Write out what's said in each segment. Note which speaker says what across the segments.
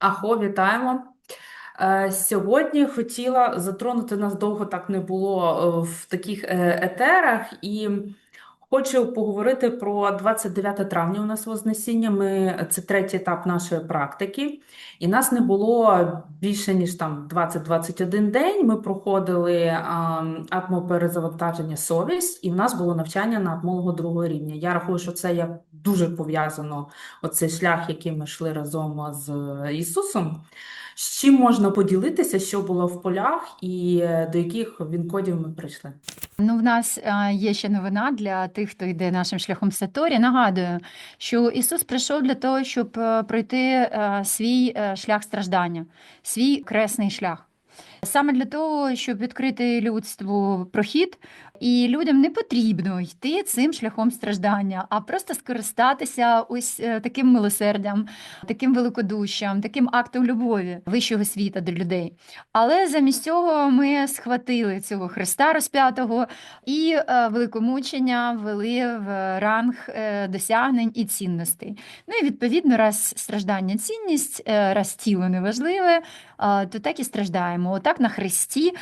Speaker 1: Ахо, вітаємо. Е, Сьогодні хотіла затронути нас довго так не було е, в таких е, етерах, і хочу поговорити про 29 травня. У нас Вознесіння. Ми це третій етап нашої практики, і нас не було більше ніж там 20-21 день. Ми проходили атмоперезавантаження совість, і в нас було навчання на атмолого другого рівня. Я рахую, що це як дуже пов'язано оцей шлях, який ми йшли разом з Ісусом. З чим можна поділитися, що було в полях, і е, до яких він-кодів ми прийшли?
Speaker 2: Ну, в нас е, є ще новина для тих, хто йде нашим шляхом Саторі. Нагадую, що Ісус прийшов для того, щоб е, пройти свій шлях страждання, свій кресний шлях. Саме для того, щоб відкрити людству прохід, і людям не потрібно йти цим шляхом страждання, а просто скористатися ось е, таким милосердям, таким великодушшям, таким актом любові вищого світа до людей. Але замість цього ми схватили цього Христа розп'ятого і е, великомучення ввели в ранг е, досягнень і цінностей. Ну і відповідно, раз страждання цінність, раз тіло неважливе, то так і страждаємо. Отак на Христі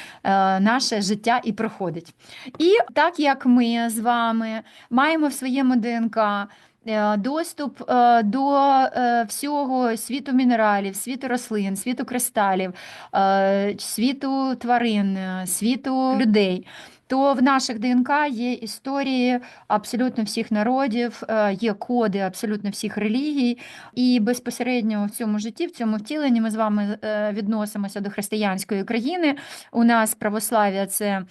Speaker 2: наше життя і проходить. І так як ми з вами маємо в своєму ДНК е, доступ е, до е, всього світу мінералів, світу рослин, світу кристалів, світу тварин, світу людей. То в наших ДНК є історії абсолютно всіх народів, є коди абсолютно всіх релігій, і безпосередньо в цьому житті, в цьому втіленні ми з вами відносимося до християнської країни. У нас православ'я це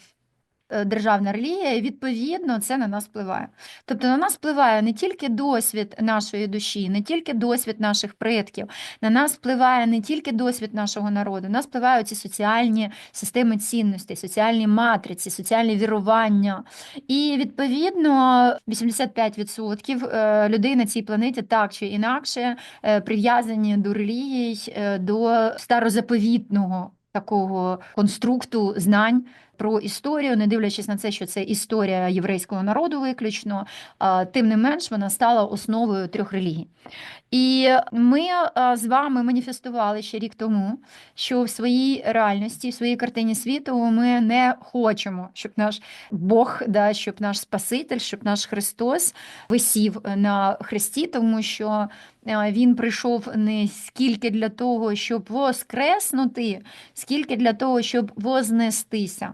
Speaker 2: державна релігія, і відповідно це на нас впливає. Тобто на нас впливає не тільки досвід нашої душі, не тільки досвід наших предків, на нас впливає не тільки досвід нашого народу, на нас впливають ці соціальні системи цінностей, соціальні матриці, соціальні вірування. І відповідно 85% е, людей на цій планеті так чи інакше е, прив'язані до релігій, е, до старозаповітного такого конструкту знань. Про історію, не дивлячись на це, що це історія єврейського народу виключно, тим не менш вона стала основою трьох релігій. І ми з вами маніфестували ще рік тому, що в своїй реальності, в своїй картині світу ми не хочемо, щоб наш Бог, да, щоб наш Спаситель, щоб наш Христос висів на хресті, тому що він прийшов не скільки для того, щоб воскреснути, скільки для того, щоб вознестися.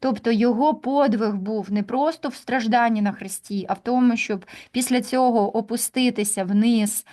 Speaker 2: Тобто його подвиг був не просто в стражданні на хресті, а в тому, щоб після цього опуститися вниз,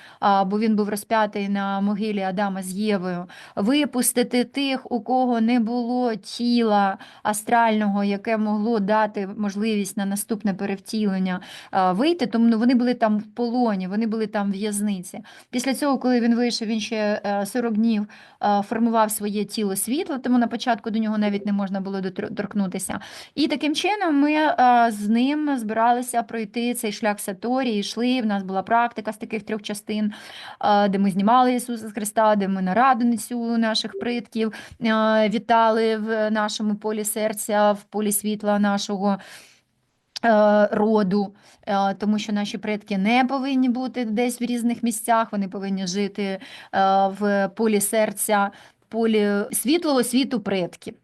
Speaker 2: бо він був розп'ятий на могилі Адама з Євою, випустити тих, у кого не було тіла астрального, яке могло дати можливість на наступне перевтілення вийти, тому ну, вони були там в полоні, вони були там в'язниці. Після цього, коли він вийшов, він ще е, 40 днів е, формував своє тіло світло, тому на початку до нього навіть не можна було дотр- доторкнутися. І таким чином ми е, з ним збиралися пройти цей шлях Саторі, йшли. В нас була практика з таких трьох частин, е, де ми знімали Ісуса Христа, де ми на нарадницю наших предків е, вітали в нашому полі серця, в полі світла нашого роду, тому що наші предки не повинні бути десь в різних місцях, вони повинні жити в полі серця, полі світлого світу предків.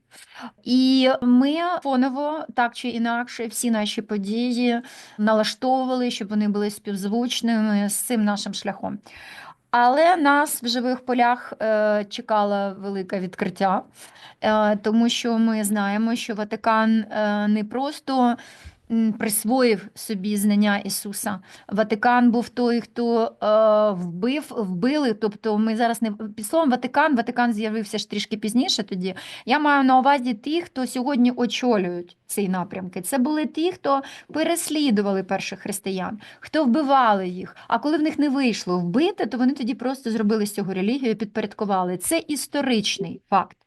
Speaker 2: І ми фоново, так чи інакше, всі наші події налаштовували, щоб вони були співзвучними з цим нашим шляхом. Але нас в живих полях е, чекало велике відкриття, е, тому що ми знаємо, що Ватикан е, не просто присвоїв собі знання Ісуса. Ватикан був той, хто е, вбив, вбили. Тобто, ми зараз не під словом Ватикан, Ватикан з'явився ж трішки пізніше тоді. Я маю на увазі ті, хто сьогодні очолюють ці напрямки. Це були ті, хто переслідували перших християн, хто вбивали їх. А коли в них не вийшло вбити, то вони тоді просто зробили з цього релігію, і підпорядкували. Це історичний факт.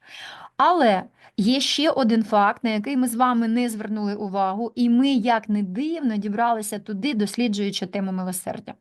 Speaker 2: Але Є ще один факт, на який ми з вами не звернули увагу, і ми, як не дивно, дібралися туди, досліджуючи тему милосердя.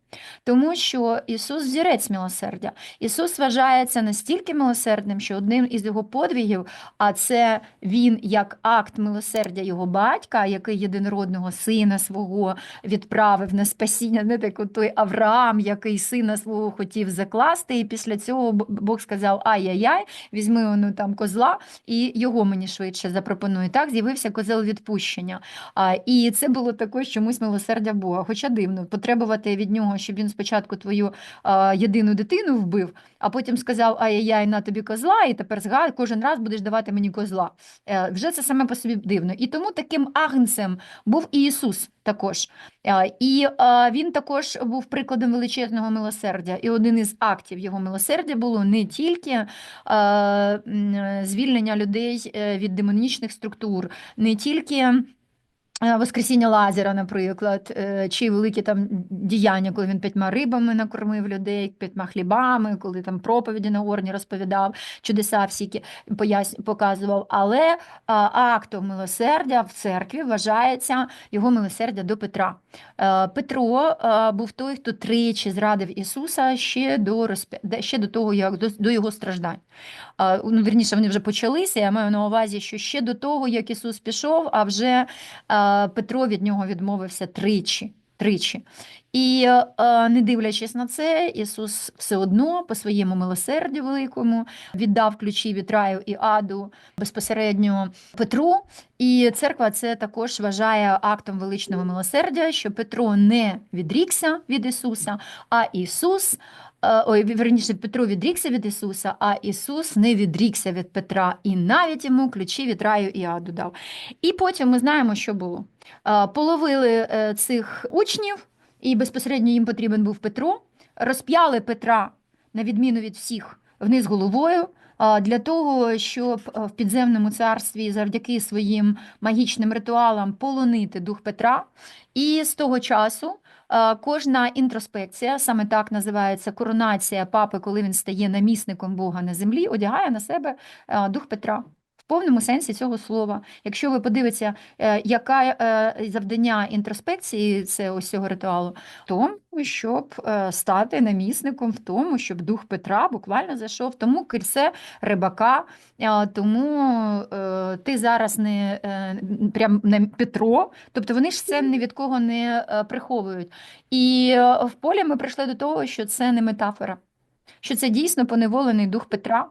Speaker 2: Тому що Ісус взірець милосердя. Ісус вважається настільки милосердним, що одним із його подвігів, а це він як акт милосердя його батька, який єдинородного сина свого відправив на спасіння, не так той Авраам, який сина свого хотів закласти, і після цього Бог сказав: Ай-яй-яй, візьми воно там козла, і його мені швидше запропонує. Так з'явився козел відпущення. А, і це було також чомусь милосердя Бога. Хоча дивно, потребувати від нього, щоб він спочатку твою а, єдину дитину вбив, а потім сказав: Ай-яй-яй, на тобі козла, і тепер згад, кожен раз будеш давати мені козла. Е, вже це саме по собі дивно. І тому таким агнцем був і Ісус також. Е, І е, він також був прикладом величезного милосердя. І один із актів його милосердя було не тільки е, звільнення людей від демонічних структур, не тільки. Е, Воскресіння Лазера, наприклад, е, чи великі там діяння, коли він п'ятьма рибами накормив людей, п'ятьма хлібами, коли там проповіді на горні розповідав, чудеса всіки показував. Але а, актом милосердя в церкві вважається його милосердя до Петра. Е, Петро е, був той, хто тричі зрадив Ісуса ще до, розпя... ще до того, як до, його страждань. Е, Ну, вірніше, вони вже почалися. Я маю на увазі, що ще до того, як Ісус пішов, а вже е, Петро від нього відмовився тричі. Тричі. І е, не дивлячись на це, Ісус все одно по своєму милосердю великому віддав ключі від раю і аду безпосередньо Петру. І церква це також вважає актом величного милосердя, що Петро не відрікся від Ісуса, а Ісус. Е, Ой, верніше, Петро відрікся від Ісуса, а Ісус не відрікся від Петра, і навіть йому ключі від раю і аду дав. І потім ми знаємо, що було. Е, Половили е, цих учнів, і безпосередньо їм потрібен був Петро. Розп'яли Петра, на відміну від всіх, вниз головою. Для того, щоб в підземному царстві завдяки своїм магічним ритуалам полонити дух Петра. І з того часу кожна інтроспекція, саме так називається коронація папи, коли він стає намісником Бога на землі, одягає на себе е, дух Петра. Повному сенсі цього слова. Якщо ви подивитеся, е, яке завдання інтроспекції це ось цього ритуалу, тому, щоб е, стати намісником, в тому, щоб дух Петра буквально зайшов, тому кільце рибака, е, тому ти зараз не прям не Петро, тобто вони ж це ні від кого не приховують. І в полі ми прийшли до того, що це не метафора, що це дійсно поневолений дух Петра.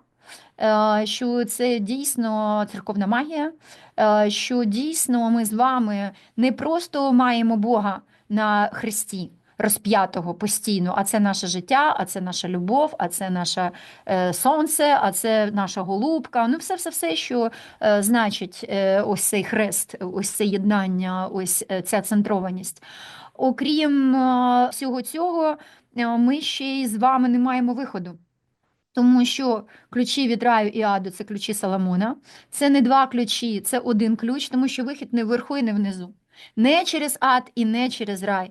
Speaker 2: Е, Що це дійсно церковна магія, е, що дійсно ми з вами не просто маємо Бога на хресті, розп'ятого постійно, а це наше життя, а це наша любов, а це наше е, сонце, а це наша голубка. Ну, все, все, все, що е, значить е, ось цей хрест, ось це єднання, ось е, ця центрованість. Окрім е, всього цього, е, ми ще й з вами не маємо виходу. Тому що ключі від раю і аду це ключі Соломона. Це не два ключі, це один ключ, тому що вихід не вверху і не внизу. Не через ад і не через рай,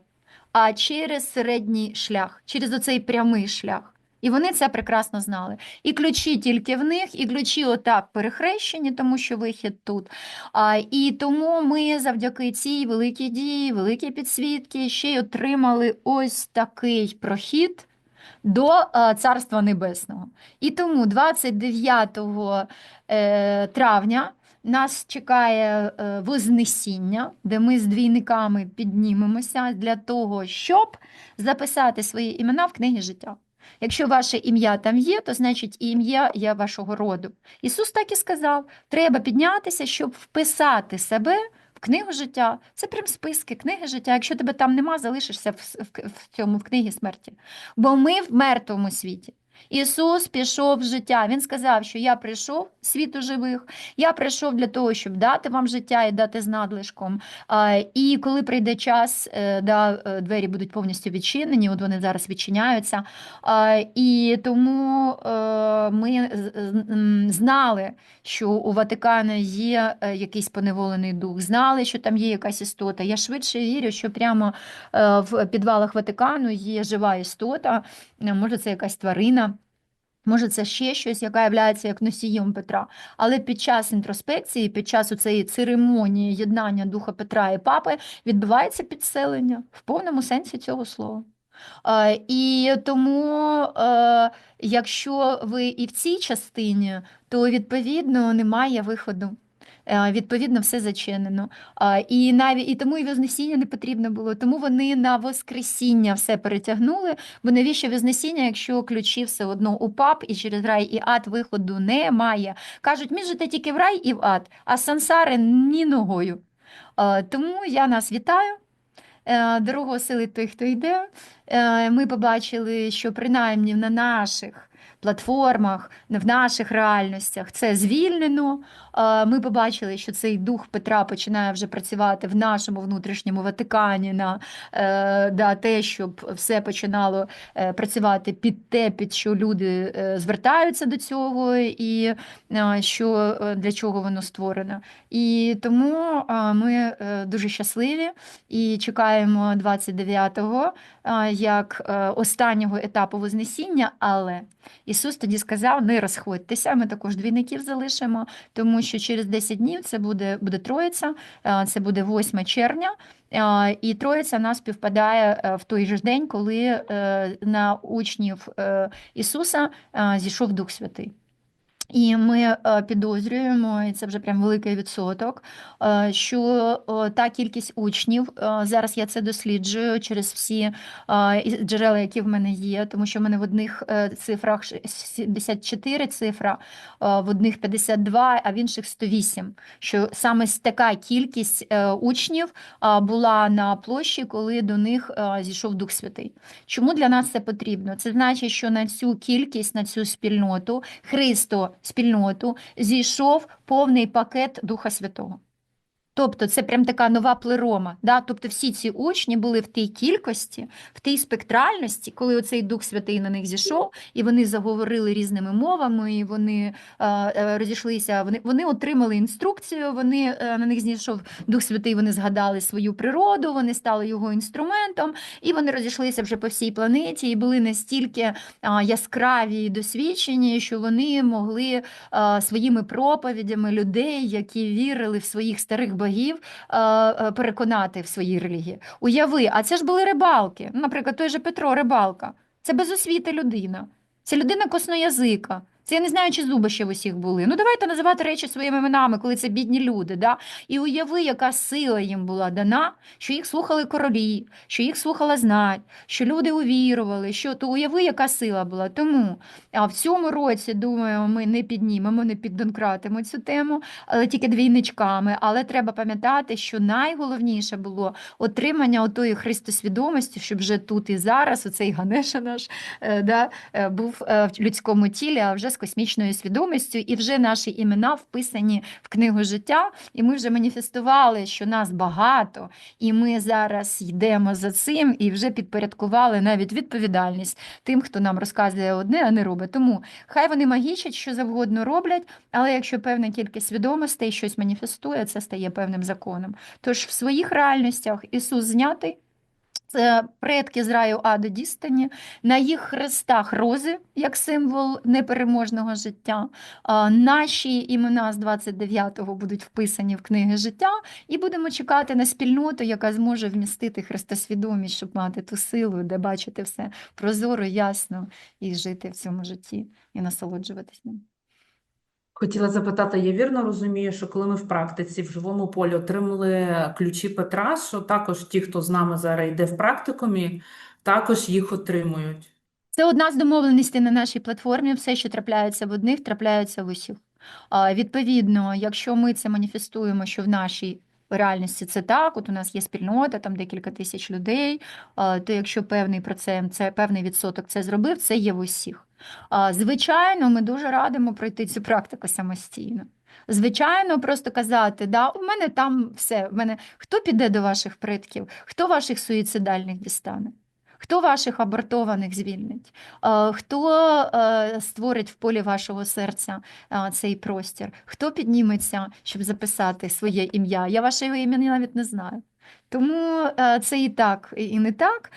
Speaker 2: а через середній шлях, через оцей прямий шлях. І вони це прекрасно знали. І ключі тільки в них, і ключі отак перехрещені, тому що вихід тут. А, і тому ми завдяки цій великій дії, великій підсвітки ще й отримали ось такий прохід до е, Царства Небесного. І тому 29 е, травня нас чекає е, Вознесіння, де ми з двійниками піднімемося для того, щоб записати свої імена в книгі життя. Якщо ваше ім'я там є, то значить ім'я є вашого роду. Ісус так і сказав: треба піднятися, щоб вписати себе книгу життя. Це прям списки книги життя. Якщо тебе там нема, залишишся в, в, в цьому в книгі смерті. Бо ми в мертвому світі. Ісус пішов в життя. Він сказав, що я прийшов світу живих, я прийшов для того, щоб дати вам життя і дати з надлишком. І коли прийде час, е, да, е, двері будуть повністю відчинені, от вони зараз відчиняються. І тому е, ми знали, що у Ватикана є якийсь поневолений дух, знали, що там є якась істота. Я швидше вірю, що прямо в підвалах Ватикану є жива істота, може, це якась тварина. Може, це ще щось, яка є як носієм Петра. Але під час інтроспекції, під час цієї церемонії єднання духа Петра і папи відбувається підселення в повному сенсі цього слова. І тому, е, якщо ви і в цій частині, то відповідно немає виходу. Е, Відповідно, все зачинено. І навіть і тому і Вознесіння не потрібно було. Тому вони на Воскресіння все перетягнули. Бо навіщо Вознесіння, якщо ключі все одно у пап і через рай і ад виходу немає. Кажуть, між жити тільки в рай і в ад, а сансари ні ногою. Тому я нас вітаю. Е, Дорогу осилить той, хто йде. Е, Ми побачили, що принаймні на наших платформах, в наших реальностях це звільнено. Е, Ми побачили, що цей дух Петра починає вже працювати в нашому внутрішньому Ватикані на е, да, те, щоб все починало е, працювати під те, під що люди звертаються до цього, і що для чого воно створено. І тому ми дуже щасливі і чекаємо 29-го е, як останнього етапу Вознесіння, але Ісус тоді сказав: не розходьтеся, ми також двійників залишимо, тому що через 10 днів це буде, буде Троїця, е, це буде 8 червня. е, І Троїця нас співпадає е, в той же день, коли на учнів Ісуса зійшов Дух Святий. І ми е, підозрюємо, і це вже прям великий відсоток, е, що е, та кількість учнів, зараз я це досліджую через всі джерела, які в мене є, тому що в мене в одних цифрах ш- 74 цифра, в одних 52, а в інших 108. Що саме така кількість учнів була на площі, коли до них зійшов Дух Святий. Чому для нас це потрібно? Це значить, що на цю кількість, на цю спільноту, Христо спільноту, зійшов повний пакет Духа Святого. Тобто це прям така нова плерома. Да? Тобто всі ці учні були в тій кількості, в тій спектральності, коли оцей Дух Святий на них зійшов, і вони заговорили різними мовами, і вони е, е, розійшлися, вони, вони отримали інструкцію, вони, е, на них зійшов Дух Святий, вони згадали свою природу, вони стали його інструментом, і вони розійшлися вже по всій планеті і були настільки а, яскраві і досвідчені, що вони могли а, своїми проповідями людей, які вірили в своїх старих богів, а, а, переконати в своїй релігії. Уяви, а це ж були рибалки. Ну, Наприклад, той же Петро рибалка. Це без освіти людина. Це людина косноязика. Це я не знаю, чи зуби ще в усіх були. Ну давайте називати речі своїми іменами, коли це бідні люди. Да? І уяви, яка сила їм була дана, що їх слухали королі, що їх слухала знать, що люди увірували, що то уяви, яка сила була. Тому а в цьому році, думаю, ми не піднімемо, не піддонкратимо цю тему, але тільки двійничками. Але треба пам'ятати, що найголовніше було отримання отої христосвідомості, щоб вже тут і зараз оцей Ганеша наш е, да, е, був е, в людському тілі, а вже з космічною свідомістю, і вже наші імена вписані в книгу життя, і ми вже маніфестували, що нас багато, і ми зараз йдемо за цим і вже підпорядкували навіть відповідальність тим, хто нам розказує одне, а не робить. Тому хай вони магічать, що завгодно роблять, але якщо певна кількість свідомостей щось маніфестує, це стає певним законом. Тож в своїх реальностях Ісус знятий. Це предки з раю Аду дістані, на їх хрестах рози, як символ непереможного життя. Наші імена з 29-го будуть вписані в книги життя, і будемо чекати на спільноту, яка зможе вмістити хрестосвідомість, щоб мати ту силу, де бачити все прозоро, ясно і жити в цьому житті і насолоджуватись ним.
Speaker 1: Хотіла запитати, я вірно розумію, що коли ми в практиці в живому полі отримали ключі Петра, що також ті, хто з нами зараз йде в практикумі, також їх отримують.
Speaker 2: Це одна з домовленостей на нашій платформі. Все, що трапляється в одних, трапляється в усіх. Відповідно, якщо ми це маніфестуємо, що в нашій реальності це так, от у нас є спільнота, там декілька тисяч людей, то якщо певний процент, це певний відсоток це зробив, це є в усіх. Звичайно, ми дуже радимо пройти цю практику самостійно. Звичайно, просто казати, да, у мене там все, в мене хто піде до ваших предків, хто ваших суїцидальних дістане? Хто ваших абортованих звільнить? Е, Хто е, створить в полі вашого серця е, цей простір? Хто підніметься, щоб записати своє ім'я? Я ваше ім'я навіть не знаю. Тому це і так, і не так.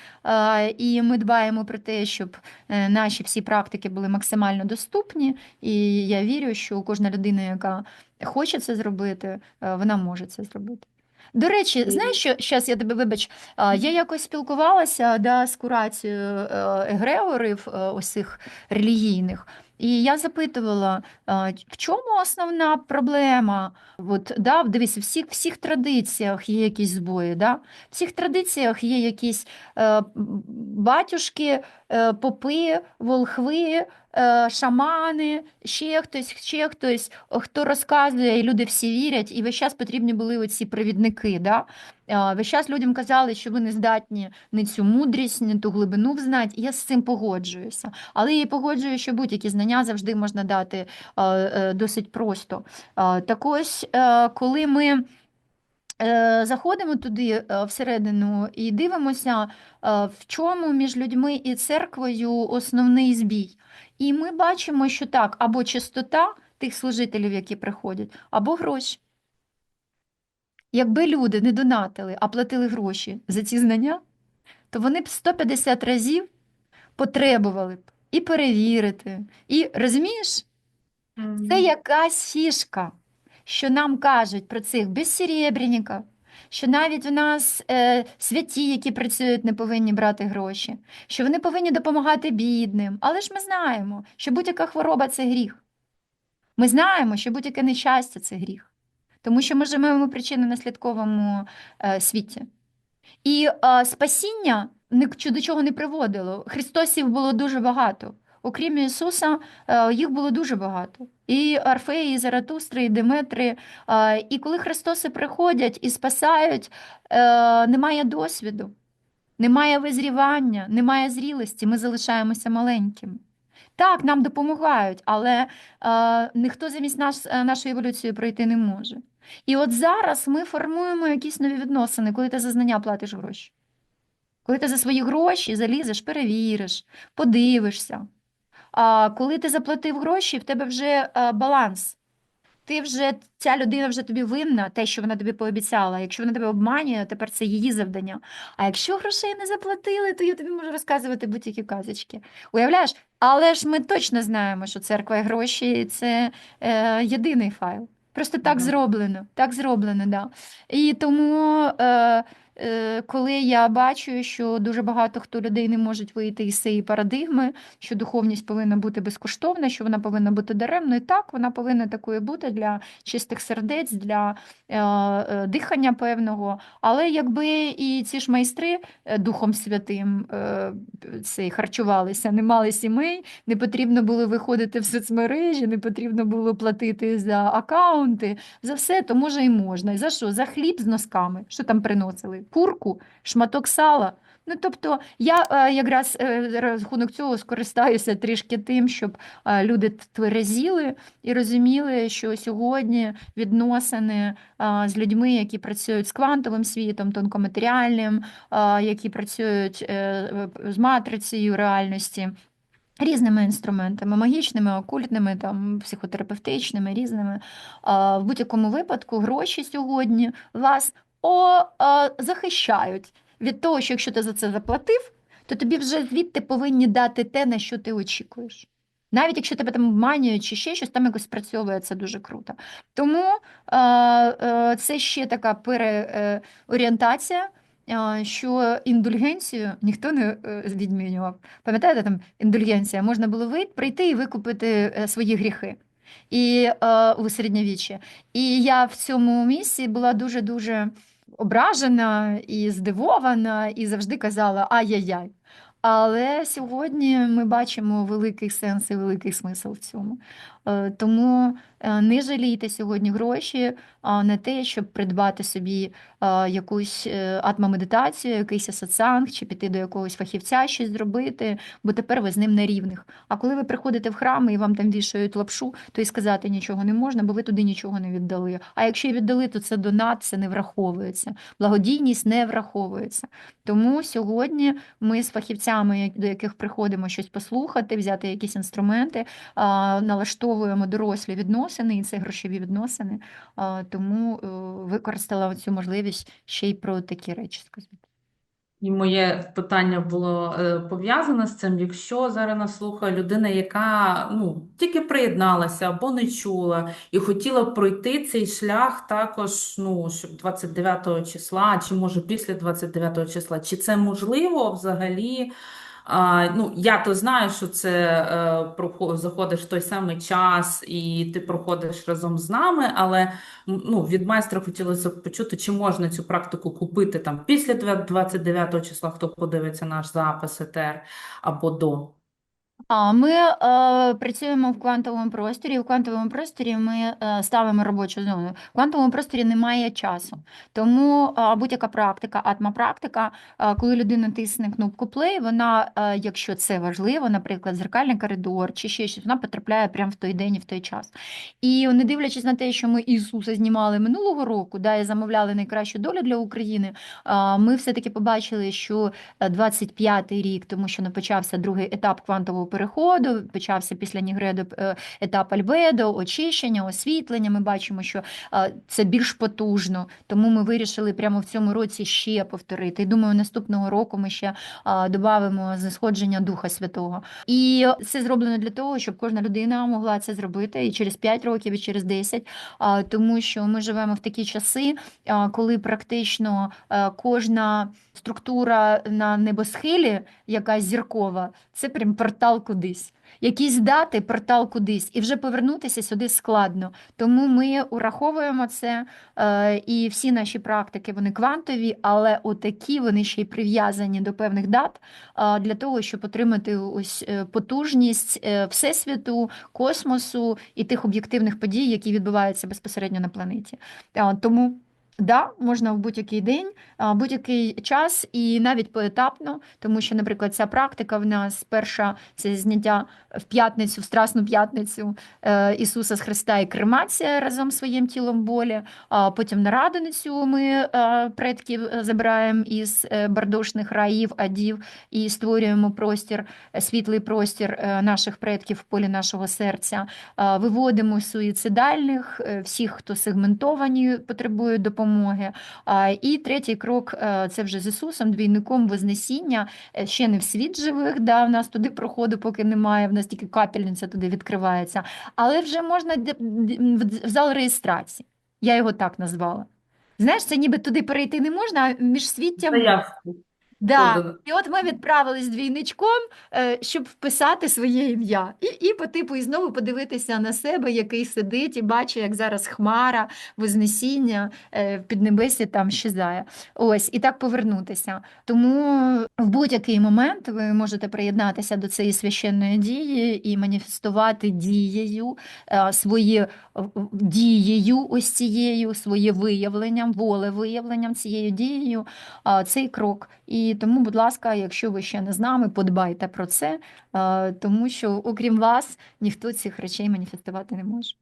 Speaker 2: І ми дбаємо про те, щоб наші всі практики були максимально доступні. І я вірю, що кожна людина, яка хоче це зробити, вона може це зробити. До речі, знаєш, що зараз я тебе вибач, а, я якось спілкувалася да, з курацією е, егрегорів е, ось цих релігійних, і я запитувала, а, в чому основна проблема? От, да, дивись, у всіх, всіх традиціях є якісь збої, да? в всіх традиціях є якісь е, батюшки, е, попи, волхви, шамани, ще хтось, ще хтось, хто розказує, і люди всі вірять, і весь час потрібні були оці провідники. Да? Е, Весь час людям казали, що ви не здатні не цю мудрість, не ту глибину взнати. Я з цим погоджуюся. Але я і погоджую, що будь-які знання завжди можна дати е, е, досить просто. Е, Так ось, е, коли ми е, заходимо туди е, всередину і дивимося, е, в чому між людьми і церквою основний збій. І ми бачимо, що так, або чистота тих служителів, які приходять, або гроші. Якби люди не донатили, а платили гроші за ці знання, то вони б 150 разів потребували б і перевірити. І розумієш, це якась фішка, що нам кажуть про цих безсеребренників, що навіть в нас е, святі, які працюють, не повинні брати гроші, що вони повинні допомагати бідним. Але ж ми знаємо, що будь-яка хвороба це гріх. Ми знаємо, що будь-яке нещастя це гріх, тому що ми живемо в причинно-наслідковому е, світі. І е, спасіння ні до чого не приводило. Христосів було дуже багато. Окрім Ісуса, е, їх було дуже багато. І Орфеї, і Заратустри, і Деметри. Е, І коли Христоси приходять і спасають, е, немає досвіду, немає визрівання, немає зрілості, ми залишаємося маленькими. Так, нам допомагають, але ніхто замість нас, е, нашої еволюції пройти не може. І от зараз ми формуємо якісь нові відносини, коли ти за знання платиш гроші. Коли ти за свої гроші залізеш, перевіриш, подивишся. А коли ти заплатив гроші, в тебе вже е, баланс. Ти вже, ця людина вже тобі винна, те, що вона тобі пообіцяла. Якщо вона тебе обманює, тепер це її завдання. А якщо грошей не заплатили, то я тобі можу розказувати будь-які казочки. Уявляєш? Але ж ми точно знаємо, що церква і гроші це е, єдиний файл. Просто так
Speaker 1: Мгм.
Speaker 2: зроблено, так зроблено, да. І тому, е, коли я бачу, що дуже багато хто людей не можуть вийти із цієї парадигми, що духовність повинна бути безкоштовна, що вона повинна бути даремною, так, вона повинна такою бути для чистих сердець, для е, е, дихання певного. Але якби і ці ж майстри е, Духом Святим е, цей, харчувалися, не мали сімей, не потрібно було виходити в соцмережі, не потрібно було платити за акаунти, за все, то може і можна. І за що? За хліб з носками. Що там приносили? Курку, шматок сала. Ну, тобто, я е, якраз е, рахунок цього скористаюся трішки тим, щоб е, люди тверезіли і розуміли, що сьогодні відносини е, з людьми, які працюють з квантовим світом, тонкоматеріальним, е, які працюють е, е, з матрицею реальності. Різними інструментами, магічними, окультними, там, психотерапевтичними, різними. А, В будь-якому випадку гроші сьогодні вас о, а, захищають від того, що якщо ти за це заплатив, то тобі вже звідти повинні дати те, на що ти очікуєш. Навіть якщо тебе там обманюють чи ще щось, там якось спрацьовує це дуже круто. Тому е, е, це ще така переорієнтація, е, що індульгенцію ніхто не е, відмінював. Пам'ятаєте, там індульгенція, можна було вийти, прийти і викупити е, свої гріхи і, е, у середньовіччі. І я в цьому місці була дуже-дуже ображена і здивована, і завжди казала ай-яй-яй. Але сьогодні ми бачимо великий сенс і великий смисл в цьому. Е, Тому не жалійте сьогодні гроші на те, щоб придбати собі якусь е, атмомедитацію, якийсь сатсанг, чи піти до якогось фахівця щось зробити, бо тепер ви з ним на рівних. А коли ви приходите в храм і вам там вішають лапшу, то і сказати нічого не можна, бо ви туди нічого не віддали. А якщо і віддали, то це донат, це не враховується. Благодійність не враховується. Тому сьогодні ми з фахівцями до яких приходимо щось послухати, взяти якісь інструменти, налаштовуємо дорослі відносини, і це грошові відносини. Тому е, використала цю можливість ще й про такі речі сказати.
Speaker 1: І моє питання було е, пов'язане з цим. Якщо зараз нас слухає людина, яка ну тільки приєдналася або не чула, і хотіла пройти цей шлях також, ну щоб 29 числа, чи може після 29 числа, чи це можливо взагалі? А, ну, я то знаю, що це е, заходиш в той самий час і ти проходиш разом з нами, але ну, від майстра хотілося б почути, чи можна цю практику купити там після 29 числа, хто подивиться наш запис ЕТР, або до.
Speaker 2: Ми е, працюємо в квантовому просторі. В квантовому просторі ми е, ставимо робочу зону. В квантовому просторі немає часу. Тому е, будь-яка практика, атма-практика, е, коли людина тисне кнопку play, вона, е, якщо це важливо, наприклад, зеркальний коридор чи ще щось, вона потрапляє прямо в той день і в той час. І не дивлячись на те, що ми Ісуса знімали минулого року, да, і замовляли найкращу долю для України, е, ми все-таки побачили, що 25-й рік, тому що не почався другий етап квантового переходу, почався після Нігреду е, етап Альбедо, очищення, освітлення. Ми бачимо, що е, це більш потужно, тому ми вирішили прямо в цьому році ще повторити. І думаю, наступного року ми ще додамо знесходження Духа Святого. І це зроблено для того, щоб кожна людина могла це зробити і через 5 років, і через 10, а, тому що ми живемо в такі часи, коли практично е, кожна структура на небосхилі, яка зіркова, це прям портал кудись. Якісь дати, портал кудись, і вже повернутися сюди складно. Тому ми ураховуємо це, е, і всі наші практики вони квантові, але отакі вони ще й прив'язані до певних дат е, для того, щоб отримати ось е, потужність всесвіту, космосу і тих об'єктивних подій, які відбуваються безпосередньо на планеті. Тому. Да, можна в будь-який день, будь-який час і навіть поетапно, тому що, наприклад, ця практика в нас перша це зняття в п'ятницю, в Страсну п'ятницю е, Ісуса з Христа і кремація разом з своїм тілом болі. А потім на радоницю ми е, предків е, забираємо із бардошних раїв, адів і створюємо простір, світлий простір наших предків в полі нашого серця. Виводимо суїцидальних, всіх, хто сегментовані, потребують допомоги. А, І третій крок е, це вже з Ісусом, двійником Вознесіння. Е, Ще не в світ живих, да, в нас туди проходу поки немає, в нас тільки капельниця туди відкривається. Але вже можна в зал реєстрації. Я його так назвала. Знаєш, це ніби туди перейти не можна, а між світтям Да. І от ми відправились двійничком, е, щоб вписати своє ім'я. І, і по типу, і знову подивитися на себе, який сидить, і бачить, як зараз хмара, вознесіння е, в піднебесі там щезає. Ось, і так повернутися. Тому в будь-який момент ви можете приєднатися до цієї священної дії і маніфестувати дією е, своє е, дією ось цією, своє виявленням, волевиявленням цією дією цей крок. І тому, будь ласка, якщо ви ще не з нами, подбайте про це, тому що окрім вас ніхто цих речей маніфестувати не може.